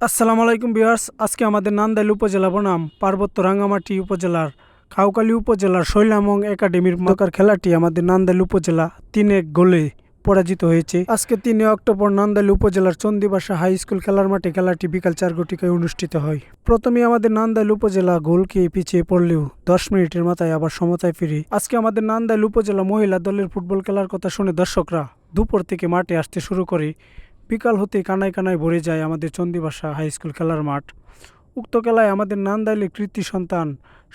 আসসালামু আলাইকুম বিহার্স আজকে আমাদের নান্দাইল উপজেলা বনাম পার্বত্য রাঙ্গামাটি উপজেলার খাউকালী উপজেলার শৈলামং একাডেমির মকার খেলাটি আমাদের নান্দাইল উপজেলা তিন গোলে পরাজিত হয়েছে। আজকে তিন অক্টোবর নান্দাইল উপজেলার চন্দিবাসা হাই স্কুল খেলার মাঠে খেলাটি বিকাল চার ঘটিকায় অনুষ্ঠিত হয়। প্রথমে আমাদের নান্দাইল উপজেলা গোলকে পিছিয়ে পড়লেও দশ মিনিটের মাথায় আবার সমতায় ফিরে। আজকে আমাদের নান্দাইল উপজেলা মহিলা দলের ফুটবল খেলার কথা শুনে দর্শকরা দুপুর থেকে মাঠে আসতে শুরু করে। বিকাল হতে কানায় কানায় ভরে যায় আমাদের চন্দিবাসা হাই স্কুল খেলার মাঠ। উক্ত খেলায় আমাদের নান্দাইলে কৃতি সন্তান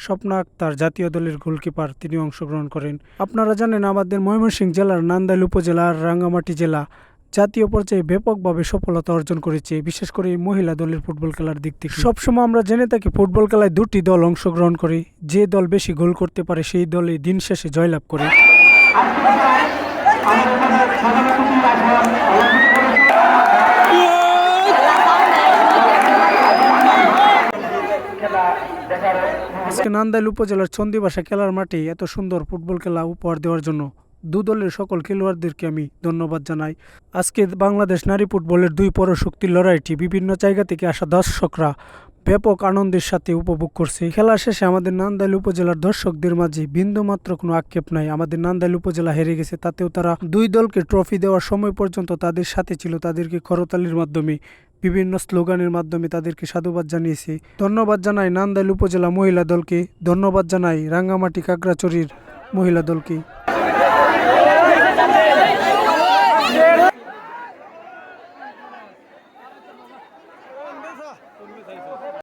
স্বপ্না আক্তার, জাতীয় দলের গোলকিপার, তিনি অংশগ্রহণ করেন। আপনারা জানেন, আমাদের ময়মনসিংহ জেলার নান্দাইল উপজেলার রাঙ্গামাটি জেলা জাতীয় পর্যায়ে ব্যাপকভাবে সফলতা অর্জন করেছে, বিশেষ করে মহিলা দলের ফুটবল খেলার দিক থেকে। সবসময় আমরা জেনে থাকি, ফুটবল খেলায় দুটি দল অংশগ্রহণ করে, যে দল বেশি গোল করতে পারে সেই দলে দিন শেষে জয়লাভ করে। আজকে নান্দাইল উপজেলার চন্দিবাসা খেলার মাঠে এত সুন্দর ফুটবল খেলা উপহার দেওয়ার জন্য দু দলের সকল খেলোয়াড়দেরকে আমি ধন্যবাদ জানাই। আজকে বাংলাদেশ নারী ফুটবলের দুই পরশক্তির লড়াইটি বিভিন্ন জায়গা থেকে আসা দর্শকরা ব্যাপক আনন্দের সাথে উপভোগ করছে। খেলা শেষে আমাদের নান্দাইল উপজেলার দর্শকদের মাঝে বিন্দুমাত্র কোনো আক্ষেপ নাই। আমাদের নান্দাইল উপজেলা হেরে গেছে, তাতেও তারা দুই দলকে ট্রফি দেওয়ার সময় পর্যন্ত তাদের সাথে ছিল, তাদেরকে করতালির মাধ্যমে বিভিন্ন স্লোগানের মাধ্যমে তাদেরকে সাধুবাদ জানিয়েছে। ধন্যবাদ জানাই নান্দাইল উপজেলা মহিলা দলকে। ধন্যবাদ জানাই রাঙ্গামাটি কাকড়াচড়ির মহিলা দলকে।